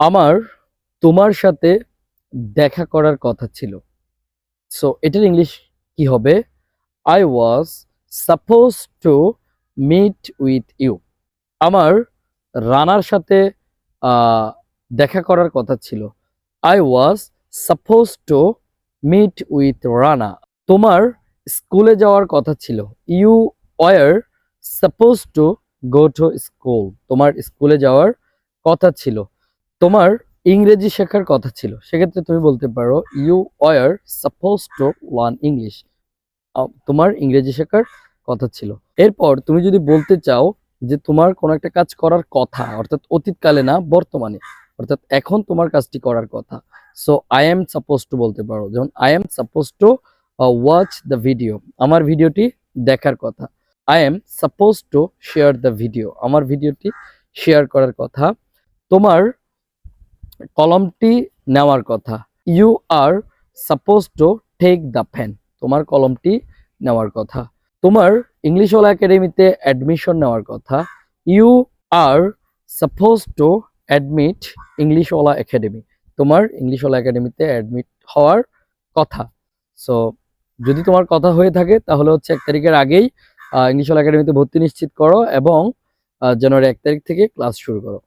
আমার তোমার সাথে দেখা করার কথা ছিল। সো এটার ইংলিশ কি হবে? I was suppose to meet with you আমার রানার সাথে দেখা করার কথা ছিল। I was suppose to meet with Rana তোমার স্কুলে যাওয়ার কথা ছিল। You were suppose to go to school তোমার স্কুলে যাওয়ার কথা ছিল। তোমার ইংরেজি শেখার কথা ছিল। সেক্ষেত্রে তুমি বলতে পারো you were suppose to learn English তোমার ইংরেজি শেখার কথা ছিল। এরপর তুমি যদি বলতে চাও যে তোমার কোনো একটা কাজ করার কথা, অর্থাৎ অতীতকালে না, বর্তমানে, অর্থাৎ এখন তোমার কাজটি করার কথা। So I am suppose to বলতে পারো। যেমন I am suppose to watch the video আমার ভিডিওটি দেখার কথা। I am suppose to share the video আমার ভিডিওটি শেয়ার করার কথা। তোমার কলমটি নেওয়ার কথা। You are suppose to take the fan তোমার কলমটি নেওয়ার কথা। তোমার ইংলিশওয়ালা একাডেমিতে অ্যাডমিশন নেওয়ার কথা। You are suppose to admit ইংলিশওয়ালা academy তোমার ইংলিশওয়ালা একাডেমিতে অ্যাডমিট হওয়ার কথা। সো যদি তোমার কথা হয়ে থাকে, তাহলে হচ্ছে এক তারিখের আগেই ইংলিশ ওলা একাডেমিতে ভর্তি নিশ্চিত করো এবং জানুয়ারি এক তারিখ থেকে ক্লাস শুরু করো।